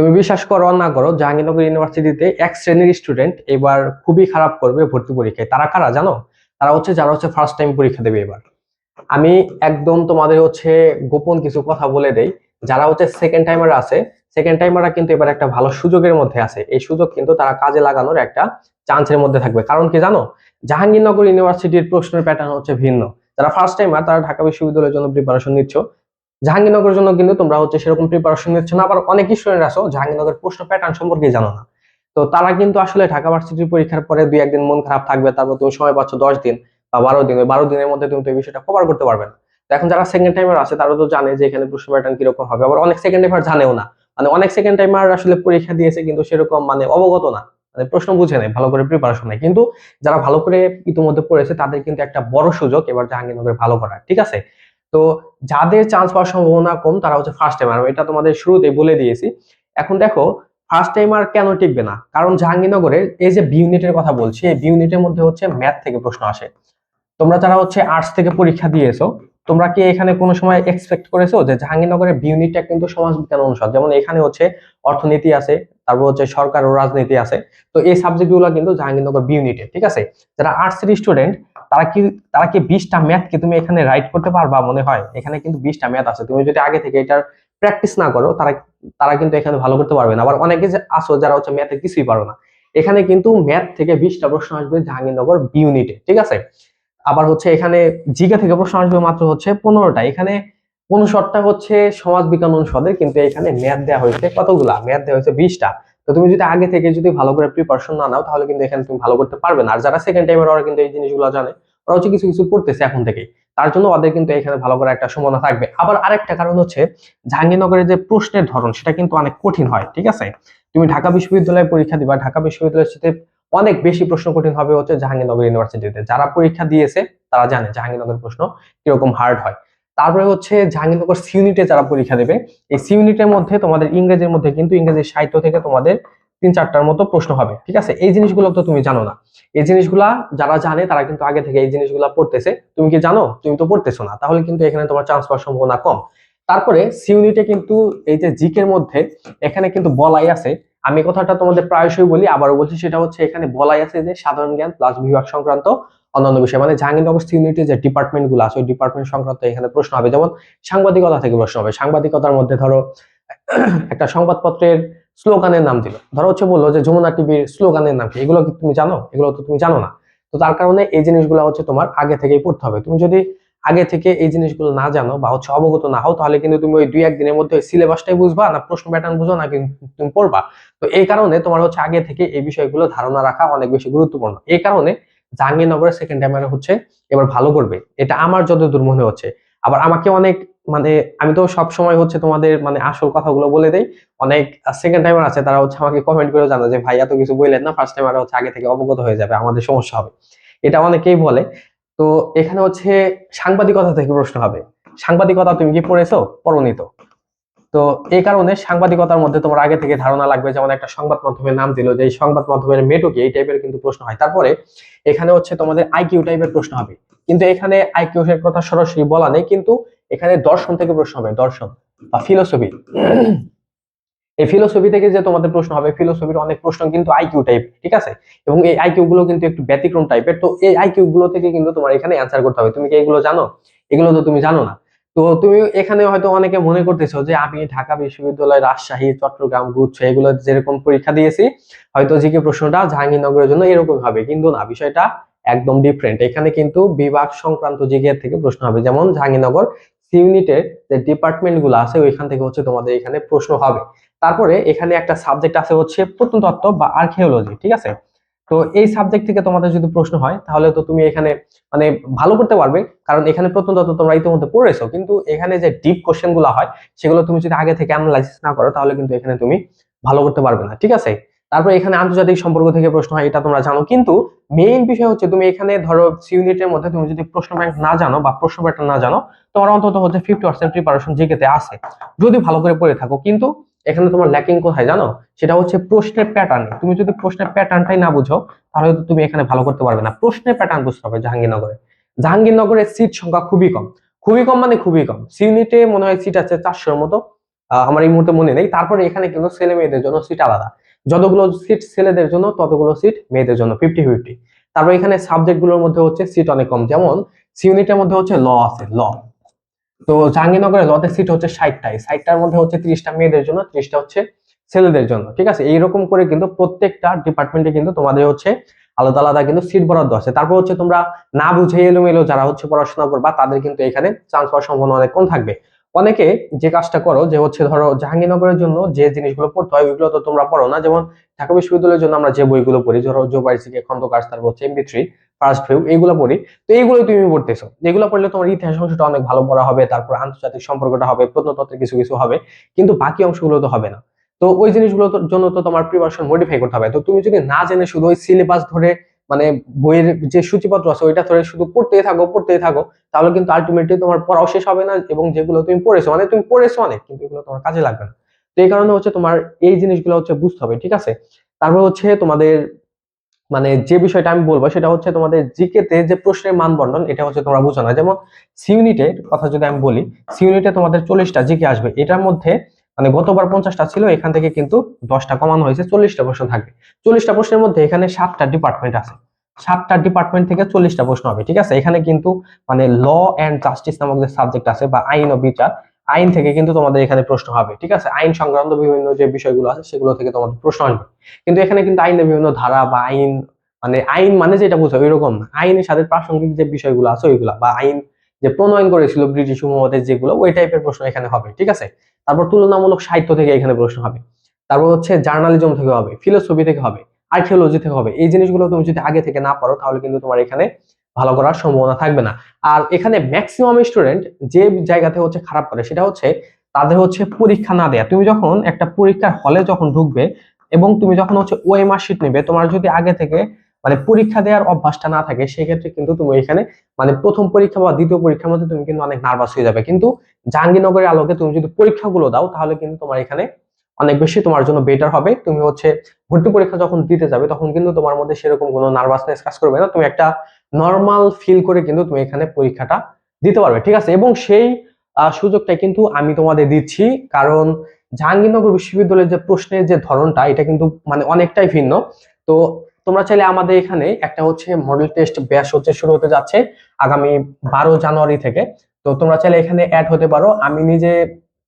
তুমি বিশ্বাস করো না করো, জাহাঙ্গীরনগর ইউনিভার্সিটিতে এক শ্রেণির স্টুডেন্ট এবার খুবই খারাপ করবে ভর্তি পরীক্ষায়। তারা কারা জানো? তারা হচ্ছে, যারা হচ্ছে ফার্স্ট টাইম পরীক্ষা দেবে এবার। আমি একদম তোমাদের হচ্ছে গোপন কিছু কথা বলে দেই। যারা হচ্ছে সেকেন্ড টাইমার আছে সেকেন্ড টাইমাররা কিন্তু এবার একটা ভালো সুযোগের মধ্যে আছে। এই সুযোগ কিন্তু তারা কাজে লাগানোর একটা চান্সের মধ্যে থাকবে। কারণ কি জানো? জাহাঙ্গীরনগর ইউনিভার্সিটির প্রশ্নের প্যাটার্ন হচ্ছে ভিন্ন। যারা ফার্স্ট টাইমার তারা ঢাকা বিশ্ববিদ্যালয়ের জন্য প্রিপারেশন নিচ্ছ। জাহাঙ্গীরনগরের জন্য কিন্তু তোমরা হচ্ছে সেরকম প্রিপারেশন নিচ্ছ না, আবার অনেক স্টুডেন্ট আছো জাহাঙ্গীরনগর প্রশ্ন প্যাটার্ন সম্পর্কে জানো না। তো তারা কিন্তু আসলে ঢাকা ভার্সিটির পরীক্ষার পরে দুই একদিন মন খারাপ থাকবে, তারপর তুমি সময় পাচ্ছ দশ দিন বা বারো দিন, ওই বারো দিনের মধ্যে তুমি তো এই বিষয়টা কভার করতে পারবে না। এখন যারা সেকেন্ড টাইমার আছে, তারা তো জানে যে এখানে প্রশ্ন প্যাটার্ন কীরকম হবে, আবার অনেক সেকেন্ড টাইমার জানেও না। মানে অনেক সেকেন্ড টাইমার আসলে পরীক্ষা দিয়েছে কিন্তু সেরকম মানে অবগত না মানে প্রশ্ন বুঝে নেই ভালো করে প্রিপারেশন নেই কিন্তু যারা ভালো করে ইতিমধ্যে পড়েছে, তাদের কিন্তু একটা বড় সুযোগ এবার জাহাঙ্গীরনগরে ভালো করার, ঠিক আছে? তো যাদের চান্স পাওয়ার সম্ভাবনা কম, তারা হচ্ছে ফার্স্ট টাইমার এটা তোমাদের শুরুতে বলে দিয়েছি। এখন দেখো ফার্স্ট টাইমার কেন টিকবে না? কারণ জাহাঙ্গীরনগরের এই যে বি ইউনিটের কথা বলছি, এই বি ইউনিটের মধ্যে হচ্ছে ম্যাথ থেকে প্রশ্ন আসে। তোমরা যারা হচ্ছে আর্টস থেকে পরীক্ষা দিয়েছ, তোমরা কি এখানে কোনো সময় এক্সপেক্ট করেছ যে জাহাঙ্গীরনগরের বি ইউনিটটা কিন্তু সমাজ বিজ্ঞান অনুষদ? যেমন এখানে হচ্ছে অর্থনীতি আছে, তারপর হচ্ছে সরকার ও রাজনীতি আছে। তো এই সাবজেক্টগুলো কিন্তু জাহাঙ্গীরনগর বি ঠিক আছে? যারা আর্টসের স্টুডেন্ট তারা কি তারা কি বিশটা ম্যাথ কি তুমি এখানে রাইট করতে পারবা মনে হয়? এখানে কিন্তু বিশটা ম্যাথ আছে। তুমি যদি আগে থেকে এটার প্র্যাকটিস না করো, তারা তারা কিন্তু এখানে ভালো করতে পারবে না। আবার অনেকে আসো যারা হচ্ছে ম্যাথে কিছুই পারো না, এখানে কিন্তু ম্যাথ থেকে বিশটা প্রশ্ন আসবে জাহাঙ্গীরনগর বি ইউনিটে ঠিক আছে? আবার হচ্ছে এখানে জিকে থেকে প্রশ্ন আসবে মাত্র হচ্ছে পনেরোটা। এখানে অনুষদটা হচ্ছে সমাজ বিজ্ঞান অনুষদের, কিন্তু এখানে ম্যাথ দেওয়া হয়েছে কতগুলা? ম্যাথ দেওয়া হয়েছে বিশটা। তো তুমি যদি আগে থেকে যদি ভালো করে প্রিপারেশন না নাও, তাহলে কিন্তু এখানে তুমি ভালো করতে পারবে না। আর যারা সেকেন্ড টাইমের ওরা কিন্তু এই জিনিসগুলো জানে। ওরা হচ্ছে কিছু কিছু পড়তেছে এখন থেকেই। তার জন্য ওদের কিন্তু এখানে ভালো করে একটা সম্ভাবনা থাকবে। আবার আরেকটা কারণ হচ্ছে, জাহাঙ্গীরনগরের যে প্রশ্নের ধরন, সেটা কিন্তু অনেক কঠিন হয়, ঠিক আছে? তুমি ঢাকা বিশ্ববিদ্যালয়ে পরীক্ষা দিবা, ঢাকা বিশ্ববিদ্যালয়ের সাথে অনেক বেশি প্রশ্ন কঠিন হবে হচ্ছে জাহাঙ্গীরনগর ইউনিভার্সিটিতে। যারা পরীক্ষা দিয়েছে, তারা জানে জাহাঙ্গীরনগর প্রশ্ন কীরকম হার্ড হয়। তারপরে হচ্ছে জাহাঙ্গীরনগর সি ইউনিটে যারা পরীক্ষা দেবে, এই সি ইউনিটের মধ্যে তোমাদের ইংরেজির মধ্যে কিন্তু ইংরেজি সাহিত্য থেকে তোমাদের তিন চারটার মতো প্রশ্ন হবে, ঠিক আছে? এই জিনিসগুলো তো তুমি জানো না। এই জিনিসগুলা যারা জানে তারা কিন্তু আগে থেকে এই জিনিসগুলা পড়তেছে। তুমি কি জানো? তুমি তো পড়তেছো না। তাহলে কিন্তু এখানে তোমার চান্স পাওয়ার সম্ভাবনা কম। তারপরে সি ইউনিটে কিন্তু এই যে জিকের মধ্যে এখানে কিন্তু বলাই আছে। আমি কথাটা তোমাদের প্রায়শই বলি, আবারও বলছি, সেটা হচ্ছে এখানে বলাই আছে যে সাধারণ জ্ঞান প্লাস বিভাগ সংক্রান্ত অন্যান্য বিষয়। মানে জাহাঙ্গীরনগর ইউনিটি যে ডিপার্টমেন্টগুলো আছে, ওই ডিপার্টমেন্ট সংক্রান্ত এখানে প্রশ্ন হবে। যেমন সাংবাদিকতা থেকে প্রশ্ন হবে। সাংবাদিকতার মধ্যে ধরো, একটা সংবাদপত্রের স্লোগানের নাম দিল। ধরো হচ্ছে বলল যে যমুনা টিভির স্লোগানের নাম কি? এগুলো কি তুমি জানো? এগুলো তো তুমি জানো না। তো তার কারণে এই জিনিসগুলো হচ্ছে তোমার আগে থেকেই পড়তে হবে। তুমি যদি আগে থেকে এই জিনিসগুলো না জানো বা হচ্ছে অবগত না হও, তাহলে কিন্তু তুমি ওই দুই একদিনের মধ্যে সিলেবাসটাই বুঝবা না, প্রশ্ন প্যাটার্ন বুঝো না, কিন্তু তুমি পড়বা। তো এই কারণে তোমার হচ্ছে আগে থেকে এই বিষয়গুলো ধারণা রাখা অনেক বেশি গুরুত্বপূর্ণ। এই কারণে জাহাঙ্গীরনগরের সেকেন্ড টাইমারে হচ্ছে এবার ভালো করবে। এটা আমার যতদূর মনে হচ্ছে। আবার আমাকে অনেক মানে আমি তো সব সময় হচ্ছে তোমাদের মানে আসল কথাগুলো বলে দেই। অনেক সেকেন্ড টাইমার আছে, তারা হচ্ছে আমাকে কমেন্ট করে জানা যে, ভাই, এত কিছু বললেন না ফার্স্ট টাইমার হচ্ছে আগে থেকে অবগত হয়ে যাবে, আমাদের সমস্যা হবে। এটা অনেকেই বলে। তো এখানে হচ্ছে সাংবাদিকতা থেকে প্রশ্ন হবে। সাংবাদিকতা তুমি কি পড়েছো? পড়নি তো। তো এই কারণে সাংবাদিকতার মধ্যে তোমার আগে থেকে ধারণা লাগবে, যেমন একটা সংবাদ মাধ্যমের নাম দিল, যে এই সংবাদ মাধ্যমের মেটো কি? এই টাইপের কিন্তু প্রশ্ন হয়। তারপরে এখানে হচ্ছে তোমাদের আইকিউ টাইপের প্রশ্ন হবে। কিন্তু এখানে আইকিউ এর কথা সরাসরি বলা নেই, কিন্তু এখানে দর্শন থেকে প্রশ্ন হবে, দর্শন বা ফিলোসফি এই ফিলোসফি থেকে যে তোমাদের প্রশ্ন হবে ফিলোসফির অনেক প্রশ্ন কিন্তু আইকিউ টাইপ ঠিক আছে? এবং এই আইকিউ গুলো কিন্তু একটু ব্যতিক্রম টাইপের তো এই আইকিউ গুলো থেকে কিন্তু তোমার এখানে অ্যান্সার করতে হবে। তুমি কি এগুলো জানো? এগুলো তো তুমি জানো না। তো তুমি এখানে হয়তো অনেকে মনে করতেছো যে আমি ঢাকা বিশ্ববিদ্যালয়, রাজশাহী, চট্টগ্রাম, গুচ্ছ এগুলো যেরকম পরীক্ষা দিয়েছি, হয়তো জিকে প্রশ্নটা জাহাঙ্গীরনগরের জন্য এরকম হবে। কিন্তু না, বিষয়টা একদম ডিফারেন্ট এখানে কিন্তু বিভাগ সংক্রান্ত জিকে থেকে প্রশ্ন হবে। যেমন জাহাঙ্গীরনগর ইউনিটের যে ডিপার্টমেন্টগুলো আছে, ওইখান থেকে হচ্ছে তোমাদের এখানে প্রশ্ন হবে। তারপরে এখানে একটা সাবজেক্ট আছে হচ্ছে প্রত্নতত্ত্ব বা আর্কিওলজি ঠিক আছে? তো এই সাবজেক্ট থেকে তোমাদের যদি প্রশ্ন হয়, তাহলে তো তুমি এখানে মানে ভালো করতে পারবে। কারণ এখানে প্রত্নতত্ত্ব তোমরা ইতিমধ্যে পড়েছো, কিন্তু এখানে যে ডিপ কোশ্চেনগুলো হয়, সেগুলো তুমি যদি আগে থেকে অ্যানালাইসিস না করো, তাহলে কিন্তু এখানে তুমি ভালো করতে পারবে না, ঠিক আছে? তারপর এখানে আন্তর্জাতিক সম্পর্ক থেকে প্রশ্ন হয়, এটা তোমরা জানো, কিন্তু মেইন বিষয় হচ্ছে তুমি এখানে ধরো ইউনিটের মধ্যে তুমি যদি প্রশ্ন ব্যাংক না জানো বা প্রশ্ন প্যাটার্ন না জানো, তোমার অন্তত হচ্ছে ফিফটি পার্সেন্ট প্রিপারেশন জিকেতে আছে। যদি ভালো করে পড়ে থাকো, কিন্তু এখানে তোমার ল্যাকিং কোথায় জানো? সেটা হচ্ছে প্রশ্নের প্যাটার্ন তুমি যদি প্রশ্নের প্যাটার্নটাই না বুঝো, তাহলে তো তুমি এখানে ভালো করতে পারবে না। প্রশ্নের প্যাটার্ন বুঝতে হবে জাহাঙ্গীরনগরে। জাহাঙ্গীরনগরের সিট সংখ্যা খুবই কম। খুবই কম মানে খুবই কম। সিউনিটে মনে হয় সিট আছে চারশোর মতো। আমার এই মুহূর্তে মনে নেই। তারপরে এখানে কিন্তু ছেলে মেয়েদের জন্য সিট আলাদা। যতগুলো সিট ছেলেদের জন্য, ততগুলো সিট মেয়েদের জন্য। ফিফটি ফিফটি তারপর এখানে সাবজেক্টগুলোর মধ্যে হচ্ছে সিট অনেক কম। যেমন সি ইউনিটের মধ্যে হচ্ছে ল আছে। ল তো জাহাঙ্গীরনগরের লতে সিট হচ্ছে ষাটটাই। ষাটটার মধ্যে হচ্ছে ত্রিশটা মেয়েদের জন্য, ত্রিশটা হচ্ছে ছেলেদের জন্য, ঠিক আছে? এইরকম করে কিন্তু প্রত্যেকটা ডিপার্টমেন্টে কিন্তু তোমাদের হচ্ছে আলাদা আলাদা কিন্তু সিট বরাদ্দ আছে। তারপর হচ্ছে তোমরা না বুঝে এলোমেলো যারা হচ্ছে পড়াশোনা করবা, তাদের কিন্তু এখানে চান্স পাওয়ার সম্ভাবনা অনেক কম থাকবে। অনেকে যে কাজটা করো, যে হচ্ছে ধরো জাহাঙ্গীরনগরের জন্য যে জিনিসগুলো পড়তে হয়, ওইগুলো তো তোমরা পড়ো না। যেমন ঢাকা বিশ্ববিদ্যালয়ের জন্য আমরা যে বইগুলো পড়ি, ধরো জোবাইসিকে খন্দকার, তারপর হচ্ছে এমবি থ্রি ফার্স্ট ভিউ এইগুলো পড়ি। তো এইগুলো তুমি পড়তেছো। এগুলো পড়লে তোমার ইতিহাস অংশটা অনেক ভালো পড়া হবে, তারপর আন্তর্জাতিক সম্পর্কটা হবে, প্রত্নতত্ত্বের কিছু কিছু হবে, কিন্তু বাকি অংশগুলো তো হবে না। তো ওই জিনিসগুলোর জন্য তো তোমার প্রিপারেশন মডিফাই করতে হবে। তো তুমি যদি না জেনে শুধু ওই সিলেবাস ধরে মানে বইয়ের যে সূচিপত্র আছে, ওইটা ধরে শুধু পড়তেই থাকো পড়তেই থাকো, তাহলে কিন্তু আলটিমেটলি তোমার পড়াও শেষ হবে না এবং যেগুলো তুমি পড়েছো মানে তুমি পড়েছো অনেক, কিন্তু এগুলো তোমার কাজে লাগবে না। তো এই কারণে হচ্ছে তোমার এই জিনিসগুলো হচ্ছে বুঝতে হবে, ঠিক আছে? তারপর হচ্ছে তোমাদের মানে যে বিষয়টা আমি বলব সেটা হচ্ছে তোমাদের জিকে তে যে প্রশ্নের মানবন্টন এটা হচ্ছে তোমরা বুঝো না। যেমন সি ইউনিটের কথা যদি আমি বলি সি ইউনিটে তোমাদের চল্লিশটা জিকে আসবে। এটার মধ্যে মানে গতবার পঞ্চাশটা ছিল, এখান থেকে কিন্তু দশটা কমানো হয়েছে, চল্লিশটা প্রশ্ন থাকবে। চল্লিশটা প্রশ্নের মধ্যে এখানে সাতটা ডিপার্টমেন্ট আছে। সাতটা ডিপার্টমেন্ট থেকে চল্লিশটা প্রশ্ন হবে, ঠিক আছে? এখানে কিন্তু মানে ল অ্যান্ড জাস্টিস নামক যে সাবজেক্ট আছে বা আইন ও বিচার আইন থেকে কিন্তু তোমাদের এখানে প্রশ্ন হবে, ঠিক আছে? আইন সংক্রান্ত বিভিন্ন যে বিষয়গুলো আছে, সেগুলো থেকে তোমাদের প্রশ্ন আসবে। কিন্তু এখানে কিন্তু আইনের বিভিন্ন ধারা বা আইন মানে আইন মানে যেটা বোঝো এরকম না। আইনের সাথে প্রাসঙ্গিক যে বিষয়গুলো আছে, ওইগুলা বা আইন যে প্রণয়ন করেছিল ব্রিটিশ উপমহাদেশ যেগুলো, ওই টাইপের প্রশ্ন এখানে হবে, ঠিক আছে? তারপর তুলনামূলক সাহিত্য থেকে এখানে প্রশ্ন হবে। তারপর হচ্ছে জার্নালিজম থেকে হবে ফিলোসফি থেকে হবে আর্কিওলজি থেকে হবে। এই জিনিসগুলো তুমি যদি আগে থেকে না পারো, তাহলে কিন্তু তোমার এখানে ভালো করার সম্ভাবনা থাকবে না। আর এখানে ম্যাক্সিমাম স্টুডেন্ট যে জায়গাতে হচ্ছে খারাপ করে, সেটা হচ্ছে তাদের হচ্ছে পরীক্ষা না দেয়া। তুমি যখন একটা পরীক্ষার হলে যখন ঢুকবে এবং তুমি যখন হচ্ছে ওএমআর শিট নেবে, তোমার যদি আগে থেকে মানে পরীক্ষা দেওয়ার অভ্যাসটা না থাকে, সেক্ষেত্রে কিন্তু তুমি এখানে মানে প্রথম পরীক্ষা বা দ্বিতীয় পরীক্ষার মধ্যে তুমি কিন্তু অনেক নার্ভাস হয়ে যাবে। কিন্তু জাহাঙ্গীরনগরের আলোকে তুমি যদি পরীক্ষাগুলো দাও, তাহলে কিন্তু তোমার এখানে অনেক বেশি তোমার জন্য বেটার হবে। তুমি হচ্ছে ভর্তি পরীক্ষা যখন দিতে যাবে, তখন কিন্তু তোমার মধ্যে সেরকম কোনো নার্ভাসনেস কাজ করবে না। তুমি একটা নর্মাল ফিল করে কিন্তু তুমি এখানে পরীক্ষাটা দিতে পারবে, ঠিক আছে? এবং সেই সুযোগটা কিন্তু আমি তোমাদের দিচ্ছি, কারণ জাহাঙ্গীরনগর বিশ্ববিদ্যালয়ের যে প্রশ্নের যে ধরনটা, এটা কিন্তু মানে অনেকটাই ভিন্ন। তো তোমরা চাইলে আমাদের এখানে একটা হচ্ছে মডেল টেস্ট ব্যাস হচ্ছে শুরু হতে যাচ্ছে আগামী বারো জানুয়ারি থেকে। তো তোমরা চাইলে এখানে অ্যাড হতে পারো। আমি নিজে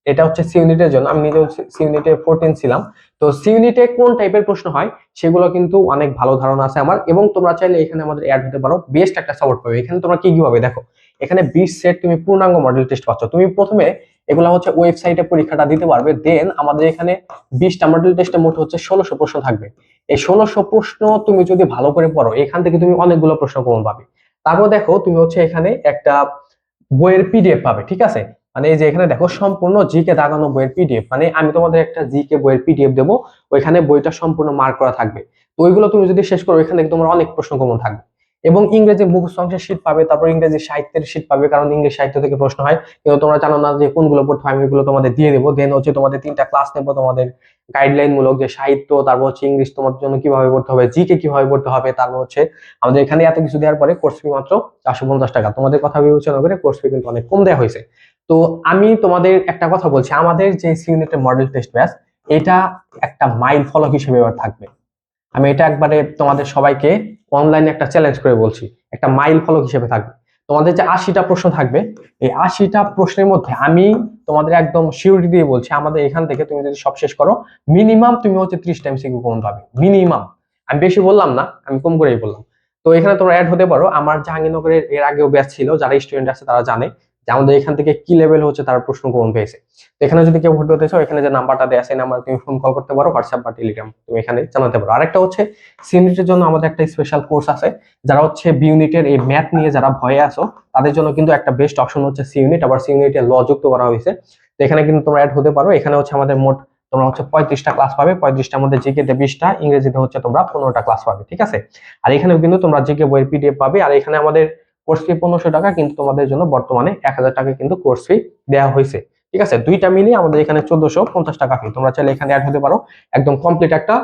এটা হচ্ছে সি ইউনিটের জন্য, আমি নিজে সি ইউনিটে ফোরটিন ছিলাম। তো সি ইউনিটে কোন টাইপের প্রশ্ন হয়, সেগুলো কিন্তু অনেক ভালো ধারণা আছে আমার, এবং তোমরা চাইলে এখানে আমাদের অ্যাড হতে পারো। বেস্ট একটা সাপোর্ট পাবে। এখানে তোমরা কি কি পাবে দেখো, এখানে বিশ সেট তুমি পূর্ণাঙ্গ মডেল টেস্ট পাচ্ছ। তুমি প্রথমে এগুলো হচ্ছে ওয়েবসাইটে পরীক্ষাটা দিতে পারবে দেন আমাদের এখানে বিশটা মডেল টেস্টে মোট হচ্ছে ষোলোশো প্রশ্ন থাকবে। এই ষোলোশো প্রশ্ন তুমি যদি ভালো করে পড়ো, এখান থেকে তুমি অনেকগুলো প্রশ্ন কমন পাবে। তারপর দেখো, তুমি হচ্ছে এখানে একটা বইয়ের পিডিএফ পাবে, ঠিক আছে? মানে এই যে এখানে দেখো সম্পূর্ণ জিকে দাগানো বইয়ের পিডিএফ মানে আমি তোমাদের একটা জিকে বইয়ের পিডিএফ দেবো, ওইখানে বইটা সম্পূর্ণ মার্ক করা থাকবে। তো ওইগুলো তুমি যদি শেষ করো থেকে তোমার অনেক প্রশ্ন কমন থাকবে। এবং ইংরেজি মুখস্থ অংশের শীট পাবে, তারপর ইংরেজি সাহিত্যের শীট পাবে, কারণ ইংরেজি সাহিত্য থেকে প্রশ্ন হয়। কিন্তু তোমরা জানো না যে কোনগুলো পড়তে হয়, আমি তোমাদের দিয়ে দেবো। দেন হচ্ছে তোমাদের তিনটা ক্লাস নেব, তোমাদের গাইডলাইন মূলক যে সাহিত্য, তারপর হচ্ছে ইংলিশ তোমার জন্য কীভাবে পড়তে হবে জি কে কীভাবে পড়তে হবে, তারপর হচ্ছে আমাদের এখানে এত কিছু দেওয়ার পরে কোর্স ফি মাত্র চারশো পঞ্চাশ টাকা। তোমাদের কথা বিবেচনা করে কোর্স ফি কিন্তু অনেক কম দেওয়া হয়েছে। তো আমি তোমাদের একটা কথা বলছি, আমাদের যে ইউনিটের মডেল টেস্ট ব্যাচ এটা একটা মাইল ফলক হিসেবে এবার থাকবে। আমি এটা একবারে তোমাদের সবাইকে অনলাইনে একটা চ্যালেঞ্জ করে বলছি, একটা মাইল ফলক হিসেবে থাকবে। তোমাদের যে আশিটা প্রশ্ন থাকবে, এই আশিটা প্রশ্নের মধ্যে আমি তোমাদের একদম সিউরিটি দিয়ে বলছি, আমাদের এখান থেকে তুমি যদি সব শেষ করো মিনিমাম তুমি হচ্ছে ত্রিশ টাইম সিকিউ কমন পাবে মিনিমাম আমি বেশি বললাম না, আমি কম করেই বললাম। তো এখানে তোমরা অ্যাড হতে পারো, আমার জাহাঙ্গীরনগরের এর আগেও ব্যাচ ছিল, যারা স্টুডেন্ট আছে তারা জানে। যে আমাদের এখান থেকে কি লেভেল হচ্ছে তার প্রশ্ন কমন পেয়েছে এখানে যদি কেউ ভর্তি হতে চাও, এখানে যে নাম্বারটা দেওয়া আছে নাম্বার তুমি ফোন কল করতে পারো হোয়াটসঅ্যাপ বা টেলিগ্রাম তুমি এখানে জানাতে পারো। আরেকটা হচ্ছে সি ইউনিটের জন্য আমাদের একটা স্পেশাল কোর্স আছে, যারা হচ্ছে বি ইউনিটের এই ম্যাথ নিয়ে যারা ভয়ে আসো তাদের জন্য কিন্তু একটা বেস্ট অপশন হচ্ছে সি ইউনিট আবার সি ইউনিটে ল যুক্ত করা হয়েছে। তো এখানে কিন্তু তোমরা অ্যাড হতে পারো। এখানে হচ্ছে আমাদের মোট, তোমরা হচ্ছে পঁয়ত্রিশটা ক্লাস পাবে। পঁয়ত্রিশটার মধ্যে জিকে বিশটা, ইংরেজিতে হচ্ছে তোমরা পনেরোটা ক্লাস পাবে, ঠিক আছে? আর এখানেও কিন্তু তোমরা জিকে বইয়ের পিডিএফ পাবে। আর এখানে আমাদের কোর্স ফি পনেরোশো টাকা, কিন্তু তোমাদের জন্য বর্তমানে এক হাজার টাকা কিন্তু কোর্স ফি দেওয়া হয়েছে। ঠিক আছে? দুইটা মিলিয়ে আমাদের এখানে চোদ্দশো পঞ্চাশ টাকা ফি তোমরা চাইলে এখানে অ্যাড হতে পারো। একদম কমপ্লিট একটা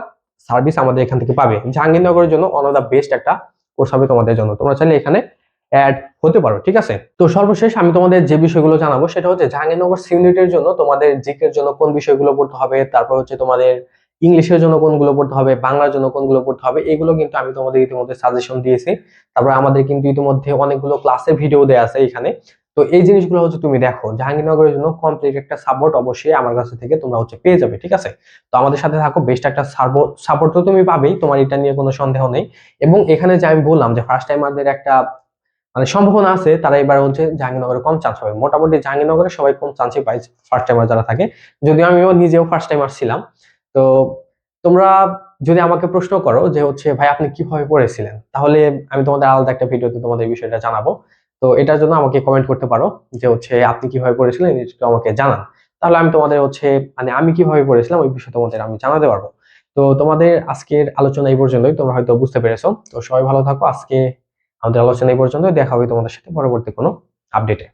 সার্ভিস আমাদের এখান থেকে পাবে। জাহাঙ্গীরনগরের জন্য অন দ্য বেস্ট একটা কোর্স হবে তোমাদের জন্য। তোমরা চাইলে এখানে অ্যাড হতে পারো। ঠিক আছে? তো সর্বশেষ আমি তোমাদের যে বিষয়গুলো জানাব, সেটা হচ্ছে জাহাঙ্গীরনগর সিউনিটের জন্য তোমাদের জিকের জন্য কোন বিষয়গুলো পড়তে হবে, তারপর হচ্ছে তোমাদের ইংলিশের জন্য কোনগুলো পড়তে হবে, বাংলার জন্য কোনগুলো পড়তে হবে, এগুলো কিন্তু আমি তোমাদের ইতিমধ্যে সাজেশন দিয়েছি। তারপর আমাদের কিন্তু ইতিমধ্যে অনেকগুলো ক্লাসের ভিডিও দেওয়া আছে এখানে। তো এই জিনিসগুলো হচ্ছে তুমি দেখো, জাহাঙ্গীরনগরের জন্য কমপ্লিট একটা সাপোর্ট অবশ্যই আমার কাছে থেকে তোমরা হচ্ছে পেয়ে যাবে, ঠিক আছে? তো আমাদের সাথে থাকো বেস্ট একটা সাপোর্ট তো তুমি পাবেই, তোমার এটা নিয়ে কোনো সন্দেহ নেই। এবং এখানে যে আমি বললাম যে ফার্স্ট টাইমারদের একটা মানে সম্ভাবনা আছে, তারা এবার হচ্ছে জাহাঙ্গীরনগরে কম চান্স হবে মোটামুটি জাহাঙ্গীরনগরে সবাই কম চান্সই পাই ফার্স্ট টাইমার যারা থাকে। যদিও আমিও নিজেও ফার্স্ট টাইমার ছিলাম। তো তোমরা যদি আমাকে প্রশ্ন করো যে হচ্ছে, ভাই, আপনি কীভাবে পড়েছিলেন? তাহলে আমি তোমাদের আলাদা একটা ভিডিওতে তোমাদের বিষয়টা জানাব। তো এটার জন্য আমাকে কমেন্ট করতে পারো যে হচ্ছে, আপনি কীভাবে পড়েছিলেন? একটু আমাকে জানান। তাহলে আমি তোমাদের হচ্ছে মানে আমি কীভাবে পড়েছিলাম ওই বিষয়ে তোমাদের আমি জানাতে পারব। তো তোমাদের আজকের আলোচনা এই পর্যন্তই। তোমরা হয়তো বুঝতে পেরেছ। তো সবাই ভালো থাকো। আজকে আমাদের আলোচনা এই পর্যন্ত দেখা হবে তোমাদের সাথে পরবর্তী কোনো আপডেটে